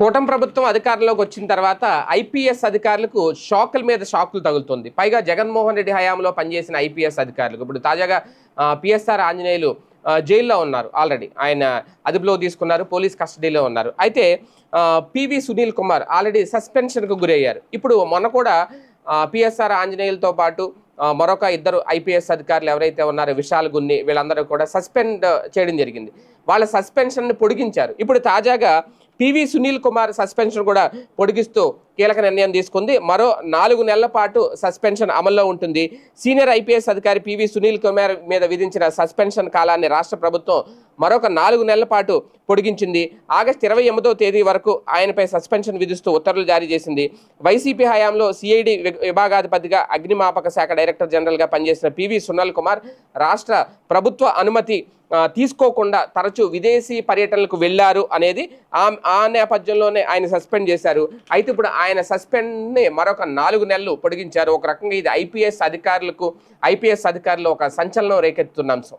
కూటమి ప్రభుత్వం అధికారంలోకి వచ్చిన తర్వాత ఐపీఎస్ అధికారులకు షాకుల మీద షాకులు తగులుతుంది. పైగా జగన్మోహన్ రెడ్డి హయాంలో పనిచేసిన ఐపీఎస్ అధికారులకు. ఇప్పుడు తాజాగా పిఎస్ఆర్ ఆంజనేయులు జైల్లో ఉన్నారు ఆల్రెడీ. ఆయన అదుపులో తీసుకున్నారు పోలీస్ కస్టడీలో ఉన్నారు. అయితే P V Sunil Kumar already సస్పెన్షన్కు గురయ్యారు. ఇప్పుడు మొన్న కూడా పిఎస్ఆర్ ఆంజనేయులతో పాటు మరొక ఇద్దరు ఐపీఎస్ అధికారులు ఎవరైతే ఉన్నారో విశాల్ గున్ని వీళ్ళందరూ కూడా సస్పెండ్ చేయడం జరిగింది. వాళ్ళ సస్పెన్షన్ పొడిగించారు. ఇప్పుడు తాజాగా పివి సునీల్ కుమార్ సస్పెన్షన్ కూడా పొడిగిస్తూ కీలక నిర్ణయం తీసుకుంది. మరో నాలుగు నెలల పాటు సస్పెన్షన్ అమల్లో ఉంటుంది. సీనియర్ ఐపీఎస్ అధికారి పివి సునీల్ కుమార్ మీద విధించిన సస్పెన్షన్ కాలాన్ని రాష్ట్ర ప్రభుత్వం మరొక నాలుగు నెలల పాటు పొడిగించింది. ఆగస్టు ఇరవై ఎనిమిదో తేదీ వరకు ఆయనపై సస్పెన్షన్ విధిస్తూ ఉత్తర్వులు జారీ చేసింది. వైసీపీ హయాంలో సిఐడి విభాగాధిపతిగా అగ్నిమాపక శాఖ డైరెక్టర్ జనరల్గా పనిచేసిన పివి సునల్ కుమార్ రాష్ట్ర ప్రభుత్వ అనుమతి తీసుకోకుండా తరచూ విదేశీ పర్యటనలకు వెళ్ళారు అనేది ఆ ఆ నేపథ్యంలోనే ఆయన సస్పెండ్ చేశారు. అయితే ఇప్పుడు ఆయన సస్పెండ్ని మరొక నాలుగు నెలలు పొడిగించారు. ఒక రకంగా ఇది ఐపీఎస్ అధికారులకు ఐపీఎస్ అధికారులు ఒక సంచలనం రేకెత్తుతున్న అంశం.